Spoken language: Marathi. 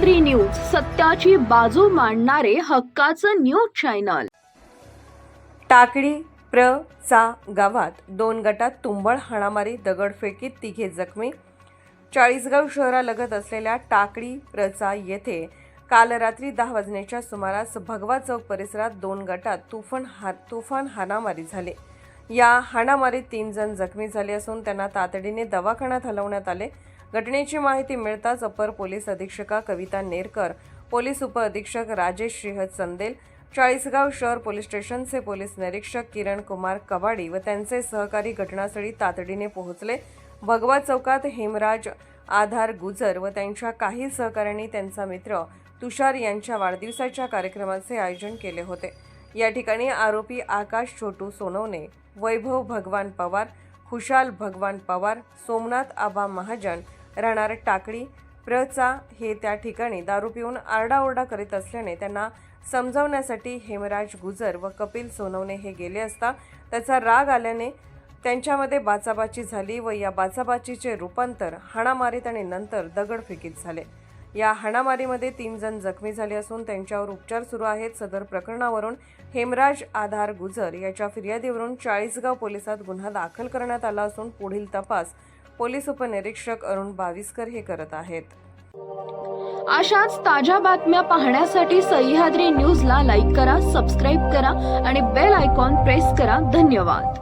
थ्री न्यूज सत्याची बाजू मांडणारे हक्काचं न्यूज चॅनल. टाकळी प्र चा गावात दोन गटात तुंबळ हाणामारी दगडफेकीत तिघे जखमी. चाळीसगाव शहरालगत असलेल्या टाकळी प्रचा येथे काल रात्री दहा वाजण्याच्या सुमारास भगवा चौक परिसरात दोन गटात तुफान हा तुफान हाणामारी झाली. या हाणामारीत तीन जण जखमी झाले असून त्यांना तातडीने दवाखान्यात हलवण्यात आले. घटनेची माहिती मिळताच अपर पोलीस अधीक्षका कविता नेरकर पोलीस उपअधीक्षक राजेश श्रीहद चंदेल चाळीसगाव शहर पोलीस स्टेशनचे पोलीस निरीक्षक किरण कुमार कबाडी व त्यांचे सहकारी घटनास्थळी तातडीने पोहोचले. भगवा चौकात हेमराज आधार गुजर व त्यांच्या काही सहकाऱ्यांनी त्यांचा मित्र तुषार यांच्या वाढदिवसाच्या कार्यक्रमाचे आयोजन केले होते. या ठिकाणी आरोपी आकाश छोटू सोनवणे वैभव भगवान पवार खुशाल भगवान पवार सोमनाथ आबा महाजन राहणार टाकळी प्रचा हे त्या ठिकाणी दारू पिऊन आरडाओरडा करीत असल्याने त्यांना समजावण्यासाठी हेमराज गुजर व कपिल सोनवणे हे गेले असता त्याचा राग आल्याने त्यांच्यामध्ये बाचाबाची झाली व या बाचाबाचीचे रूपांतर हाणामारीत आणि नंतर दगडफेकीत झाले. या हाणामारीमध्ये तीन जण जखमी झाले असून त्यांच्यावर उपचार सुरू आहेत. सदर प्रकरणावरून हेमराज आधार गुजर याच्या फिर्यादीवरून चाळीसगाव पोलिसात गुन्हा दाखल करण्यात आला असून पुढील तपास पोलीस उपनिरीक्षक अरुण बाविस्कर हे करत आहेत. अशाच ताज्या बातम्या पाहण्यासाठी सह्याद्री न्यूजला लाईक करा सबस्क्राईब करा आणि बेल आयकॉन प्रेस करा. धन्यवाद.